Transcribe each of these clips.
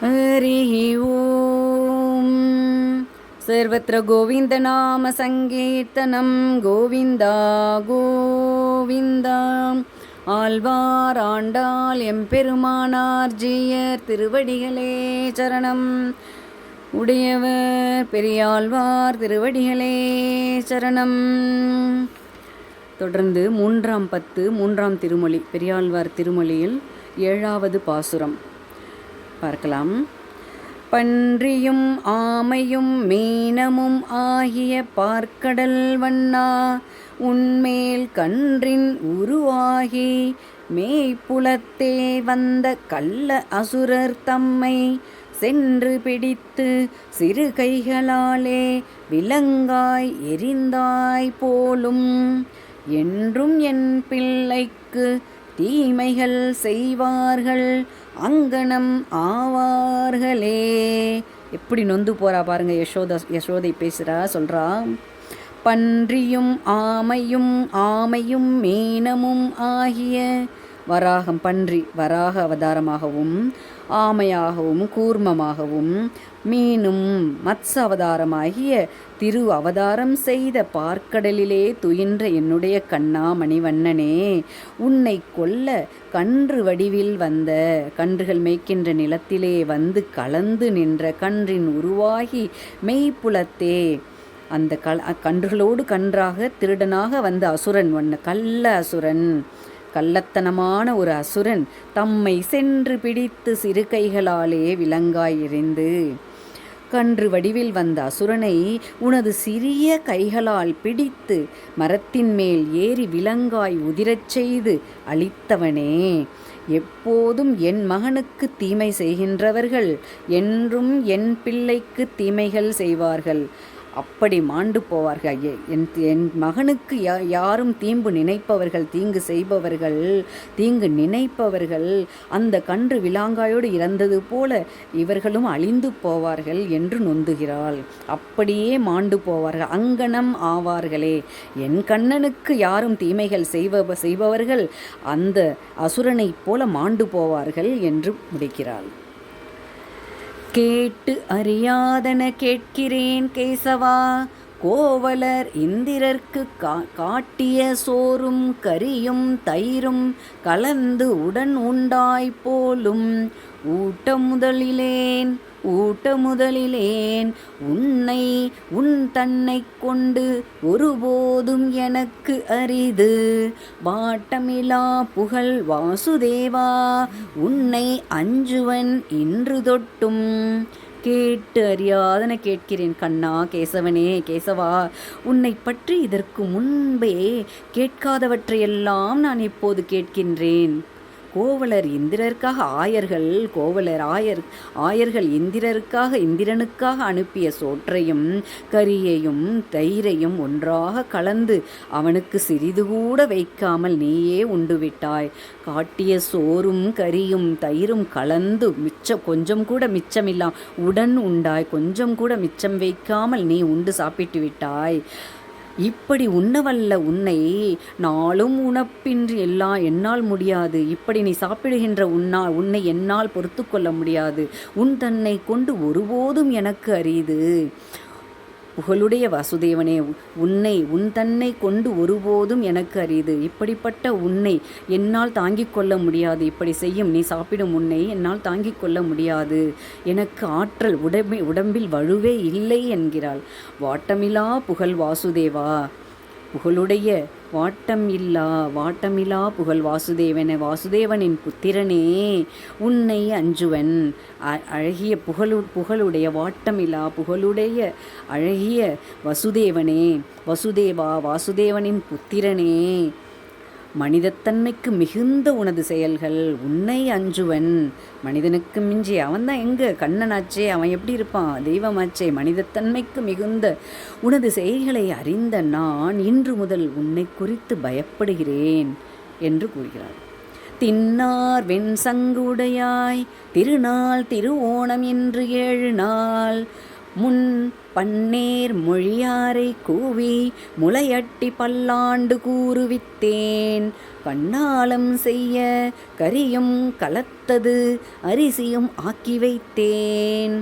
हरिः ॐ सर्वत्र गोविन्दनामसङ्कीर्तनं गोविन्द गोविन्द ஆழ்வார் ஆண்டாள் எம்பெருமானார் ஜீயர் திருவடிகளே சரணம் உடையவர் பெரியாழ்வார் திருவடிகளே சரணம் தொடர்ந்து மூன்றாம் பத்து மூன்றாம் திருமொழி பெரியாழ்வார் திருமொழியில் ஏழாவது பாசுரம் பார்க்கலாம். பன்றியும் ஆமையும் மீனமும் ஆகிய பார்க்கடல் வண்ணா உன்மேல் கன்றின் உருவாகி மேய்ப்புலத்தே வந்த கள்ள அசுரர் தம்மை சென்று பிடித்து சிறு கைகளாலே விலங்காய் எரிந்தாய் போலும். என்றும் என் பிள்ளைக்கு தீமைகள் செய்வார்கள் அங்கனம் ஆவார்களே. எப்படி நொந்து போறா பாருங்க யசோதா யசோதை பேசுறா சொல்றா. பன்றியும் ஆமையும் ஆமையும் மீனமும் ஆகிய வராகம் பன்றி வராக அவதாரமாகவும் ஆமையாகவும் கூர்மமாகவும் மீனும் மத்ச அவதாரமாகிய திரு அவதாரம் செய்த பார்க்கடலிலே துயின்ற என்னுடைய கண்ணா மணிவண்ணனே உன்னை கொல்ல கன்று வடிவில் வந்த கன்றுகள் மேய்க்கின்ற நிலத்திலே வந்து கலந்து நின்ற கன்றின் உருவாகி மெய்ப்புலத்தே. அந்த கல் கன்றுகளோடு கன்றாக திருடனாக வந்த அசுரன் ஒன்று கள்ள அசுரன். கள்ளத்தனமான ஒரு அசுரன் தம்மை சென்று பிடித்து சிறு கைகளாலே விலங்காய் எறிந்து கன்று வடிவில் வந்த அசுரனை உனது சிறிய கைகளால் பிடித்து மரத்தின் மேல் ஏறி விலங்காய் உதிரச் செய்து அழித்தவனே. எப்போதும் என் மகனுக்கு தீமை செய்கின்றவர்கள் என்றும் என் பிள்ளைக்கு தீமைகள் செய்வார்கள். அப்படி மாண்டு போவார்கள். என் என் மகனுக்கு யா யாரும் தீம்பு நினைப்பவர்கள் தீங்கு செய்பவர்கள் தீங்கு நினைப்பவர்கள் அந்த கன்று விலாங்காயோடு இறந்தது போல இவர்களும் அழிந்து போவார்கள் என்று நொந்துகிறாள். அப்படியே மாண்டு போவார்கள். அங்கனம் ஆவார்களே. என் கண்ணனுக்கு யாரும் தீமைகள் செய்வ செய்பவர்கள் அந்த அசுரனைப் போல மாண்டு போவார்கள் என்று முடிக்கிறாள். கேட்டு அறியாதன கேட்கிறேன் கேசவா. கோவலர் இந்திரர்க்கு கா காட்டிய சோறும் கரியும் தயிரும் கலந்து உடன் உண்டாய் போலும். ஊட்ட முதலிலேன் ஊட்ட முதலிலேன் உன்னை உன் தன்னை கொண்டு ஒருபோதும் எனக்கு அரிது. வாட்டமிலா புகழ் வாசுதேவா உன்னை அஞ்சுவன் இன்று தொட்டும். கேட்டு அறியாதன கேட்கிறேன் கண்ணா கேசவனே கேசவா உன்னை பற்றி இதற்கு முன்பே கேட்காதவற்றையெல்லாம் நான் இப்போது கேட்கின்றேன். கோவலர் இந்திரருக்காக ஆயர்கள் கோவலர் ஆயர் ஆயர்கள் இந்திரருக்காக இந்திரனுக்காக அனுப்பிய சோற்றையும் கரியையும் தயிரையும் ஒன்றாக கலந்து அவனுக்கு சிறிது கூட வைக்காமல் நீயே உண்டு விட்டாய் காட்டிய சோறும் கரியும் தயிரும் கலந்து மிச்சம் கொஞ்சம் கூட மிச்சமில்லாம் உடன் உண்டாய் கொஞ்சம் கூட மிச்சம் வைக்காமல் நீ உண்டு சாப்பிட்டு விட்டாய் இப்படி உண்ணவல்ல உன்னை நாளும் உணப்பின்றி எல்லாம் என்னால் முடியாது. இப்படி நீ சாப்பிடுகின்ற உன்னா உன்னை என்னால் பொறுத்து கொள்ள முடியாது. உன் தன்னை கொண்டு ஒருபோதும் எனக்கு அறியுது புகழுடைய வாசுதேவனே உன்னை உன் தன்னை கொண்டு ஒருபோதும் எனக்கு அரிது இப்படிப்பட்ட உன்னை என்னால் தாங்கிக் கொள்ள முடியாது. இப்படி செய்யும் நீ சாப்பிடும் உன்னை என்னால் தாங்கிக் கொள்ள முடியாது. எனக்கு ஆற்றல் உடம்பி உடம்பில் வலுவே இல்லை என்கிறாள். வாட்டமிலா புகழ் வாசுதேவா. புகழுடைய வாட்டம் இல்லா வாட்டமிலா புகழ். வாசுதேவன வாசுதேவனின் புத்திரனே உன்னை அஞ்சுவன். அழகிய புகழு புகழுடைய வாட்டமில்லா புகழுடைய அழகிய வசுதேவனே வசுதேவா வாசுதேவனின் புத்திரனே. மனிதத்தன்மைக்கு மிகுந்த உனது செயல்கள் உன்னை அஞ்சுவன். மனிதனுக்கு மிஞ்சி அவன் தான் எங்கே? கண்ணனாச்சே அவன் எப்படி இருப்பான்? தெய்வமாச்சே மனிதத்தன்மைக்கு மிகுந்த உனது செயல்களை அறிந்த நான் இன்று முதல் உன்னை குறித்து பயப்படுகிறேன் என்று கூறுகிறார். தின்னார் வெண் சங்குடையாய் திருநாள் திருவோணம் என்று ஏழு நாள் முன் பன்னேர் மொழியாரை கூவி முளையட்டி பல்லாண்டு கூறுவித்தேன். கண்ணாலம் செய்ய கரியும் கலத்தது அரிசியும் ஆக்கி வைத்தேன்.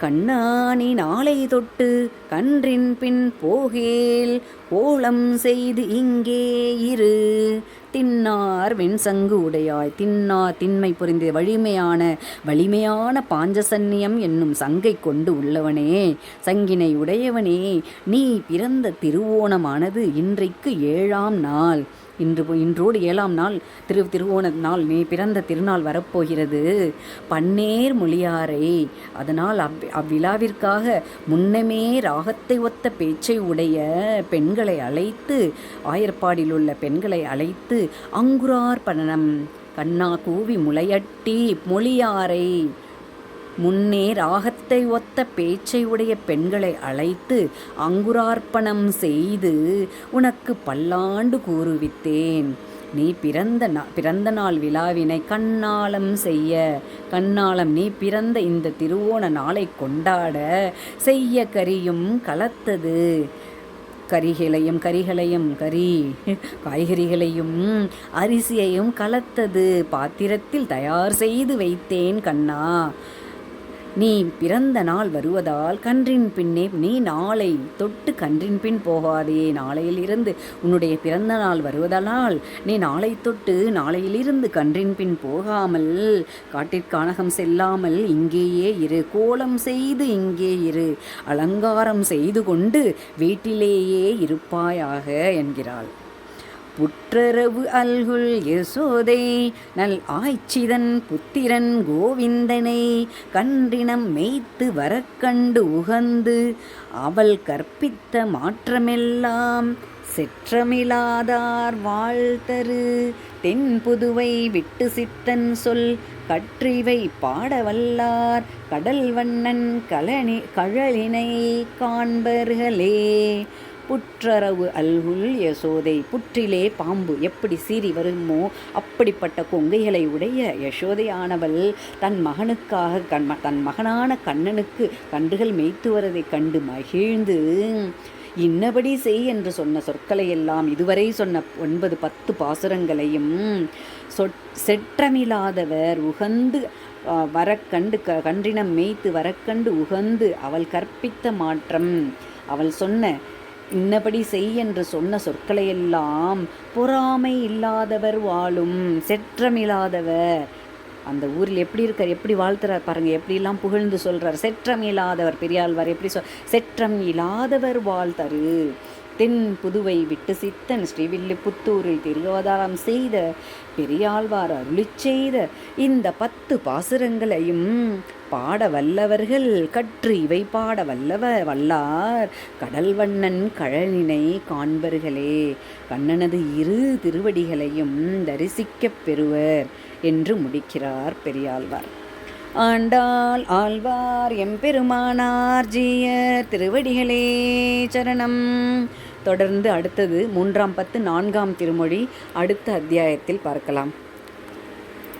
கண்ணாணி நாளை தொட்டு கன்றின் பின் போகேல் கோலம் செய்து இங்கே இரு. தின்னார் வெண்சங்கு உடையாய். தின்னா திண்மை புரிந்த வலிமையான வலிமையான பாஞ்சசன்னியம் என்னும் சங்கை கொண்டு உள்ளவனே. சங்கினை உடையவனே நீ பிறந்த திருவோணமானது இன்றைக்கு ஏழாம் நாள். இன்று இன்றோடு ஏழாம் நாள் திரு திருவோண நாள் நீ பிறந்த திருநாள் வரப்போகிறது. பன்னேர் மொழியாரை அதனால் அவ் அவ்விழாவிற்காக முன்னமே ராகத்தை ஒத்த பேச்சை உடைய பெண்களை அழைத்து ஆயர்பாடில் உள்ள பெண்களை அழைத்து அங்குரார்பணனம் கண்ணா கூவி முளையட்டி மொழியாரை. முன்னே ராகத்தை ஒத்த பேச்சை உடைய பெண்களை அழைத்து அங்குரார்ப்பணம் செய்து உனக்கு பல்லாண்டு கூறுவித்தேன். நீ பிறந்த நா பிறந்த நாள் விழாவினை கண்ணாலம் செய்ய. கண்ணாலம் நீ பிறந்த இந்த திருவோண நாளை கொண்டாட செய்ய கரியும் கலத்தது. கரிகளையும் கரிகளையும் கறி காய்கறிகளையும் அரிசியையும் கலத்தது. பாத்திரத்தில் தயார் செய்து வைத்தேன் கண்ணா. நீ பிறந்த நாள் வருவதால் கன்றின் பின்னே நீ நாளை தொட்டு கன்றின் பின் போகாதே. நாளையிலிருந்து உன்னுடைய பிறந்த நாள் வருவதனால் நீ நாளை தொட்டு நாளையிலிருந்து கன்றின் பின் போகாமல் காட்டிற்கானகம் செல்லாமல் இங்கேயே இரு. கோலம் செய்து இங்கே இரு. அலங்காரம் செய்து கொண்டு வீட்டிலேயே இருப்பாயாக என்கிறாள். புற்றரவு அல்குல் யசோதை நல் ஆய்ச்சிதன் புத்திரன் கோவிந்தனை கன்றினம் மேய்த்து வரக்கண்டு உகந்து அவள் கற்பித்த மாற்றமெல்லாம் செற்றமிலாதார் வாழ்த்தரு தென் புதுவை விட்டு சித்தன் சொல் கற்றிவை பாடவல்லார் கடல் வண்ணன் கலனி கழலினை காண்பர்களே. புற்றரவு அல்குல் யசோதை. புற்றிலே பாம்பு எப்படி சீறி வருமோ அப்படிப்பட்ட கொங்கைகளை உடைய யசோதையானவள் தன் மகனுக்காக கண் தன் மகனான கண்ணனுக்கு கன்றுகள் மேய்த்து வரதை கண்டு மகிழ்ந்து இன்னபடி செய் என்று சொன்ன சொற்களை எல்லாம் இதுவரை சொன்ன ஒன்பது பத்து பாசுரங்களையும் சொற் செற்றமில்லாதவர் உகந்து வரக்கண்டு க கன்றினம் மேய்த்து வரக்கண்டு உகந்து அவள் கற்பித்த மாற்றம். அவள் சொன்ன இன்னபடி செய் என்று சொன்ன சொற்களையெல்லாம் பொறாமை இல்லாதவர் வாழும் செற்றமில்லாதவர் அந்த ஊரில் எப்படி இருக்கார் எப்படி வாழ்த்துறார் பாருங்கள் எப்படிலாம் புகழ்ந்து சொல்கிறார் செற்றம் இல்லாதவர் பெரியாழ்வார் எப்படி சொல் செற்றம் இல்லாதவர் வாழ்த்தரு. தென் புதுவை விட்டு சித்தன் ஸ்ரீவில்லிபுத்தூரில் திருவாதாரம் செய்த பெரியாழ்வார் அருளி செய்த இந்த பத்து பாசுரங்களையும் பாட வல்லவர்கள் கற்று இவை பாட வல்லவ வல்லார். கடல்வண்ணன் கழனினை காண்பர்களே கண்ணனது இரு திருவடிகளையும் தரிசிக்கப் பெறுவர் என்று முடிக்கிறார் பெரியாழ்வார். ஆண்டாள் ஆழ்வார் எம்பெருமானார் ஜீய திருவடிகளே சரணம். தொடர்ந்து அடுத்தது மூன்றாம் பத்து நான்காம் திருமொழி அடுத்த அத்தியாயத்தில் பார்க்கலாம்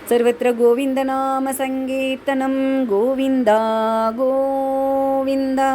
सर्वत्र गोविन्दनामसङ्कीर्तनं गोविन्दा गोविन्दा